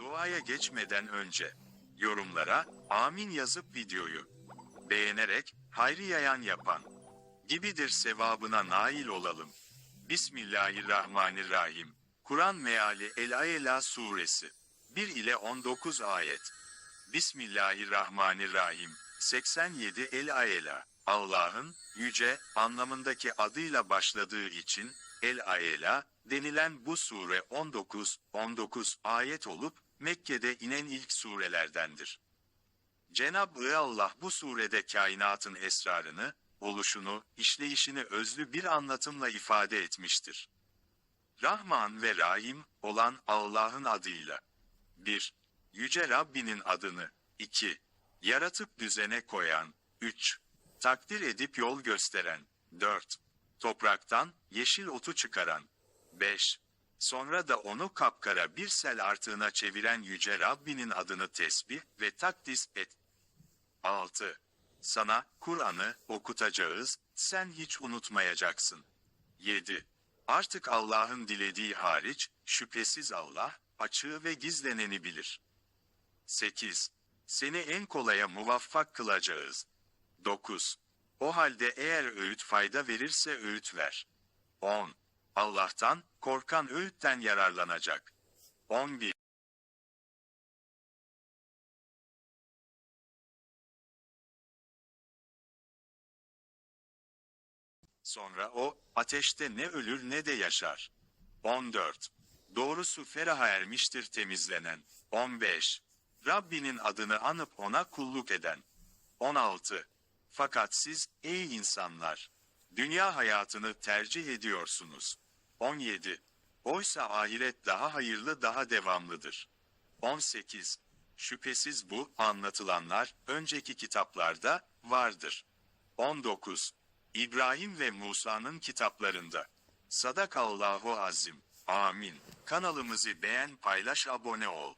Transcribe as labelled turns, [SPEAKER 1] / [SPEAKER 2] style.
[SPEAKER 1] Duaya geçmeden önce yorumlara amin yazıp videoyu beğenerek hayrı yayan yapan gibidir sevabına nail olalım. Bismillahirrahmanirrahim. Kur'an meali El-Ayela suresi 1 ile 19 ayet. Bismillahirrahmanirrahim. 87 El-Ayela. Allah'ın yüce anlamındaki adıyla başladığı için El-Ayela denilen bu sure 19 19 ayet olup Mekke'de inen ilk surelerdendir. Cenab-ı Allah bu surede kainatın esrarını, oluşunu, işleyişini özlü bir anlatımla ifade etmiştir. Rahman ve Rahim olan Allah'ın adıyla. 1. Yüce Rabbinin adını. 2. Yaratıp düzene koyan. 3. Takdir edip yol gösteren. 4. Topraktan yeşil otu çıkaran. 5. Sonra da onu kapkara bir sel artığına çeviren Yüce Rabbinin adını tesbih ve takdis et. 6. Sana Kur'an'ı okutacağız, sen hiç unutmayacaksın. 7. Artık Allah'ın dilediği hariç, şüphesiz Allah, açığı ve gizleneni bilir. 8. Seni en kolaya muvaffak kılacağız. 9. O halde eğer öğüt fayda verirse öğüt ver. 10. Allah'tan, korkan öğütten yararlanacak. 11. Sonra o, ateşte ne ölür ne de yaşar. 14. Doğrusu feraha ermiştir temizlenen. 15. Rabbinin adını anıp ona kulluk eden. 16. Fakat siz, ey insanlar, dünya hayatını tercih ediyorsunuz. 17. Oysa ahiret daha hayırlı daha devamlıdır. 18. Şüphesiz bu, anlatılanlar, önceki kitaplarda, vardır. 19. İbrahim ve Musa'nın kitaplarında. Sadakallahu azim. Amin. Kanalımızı beğen paylaş abone ol.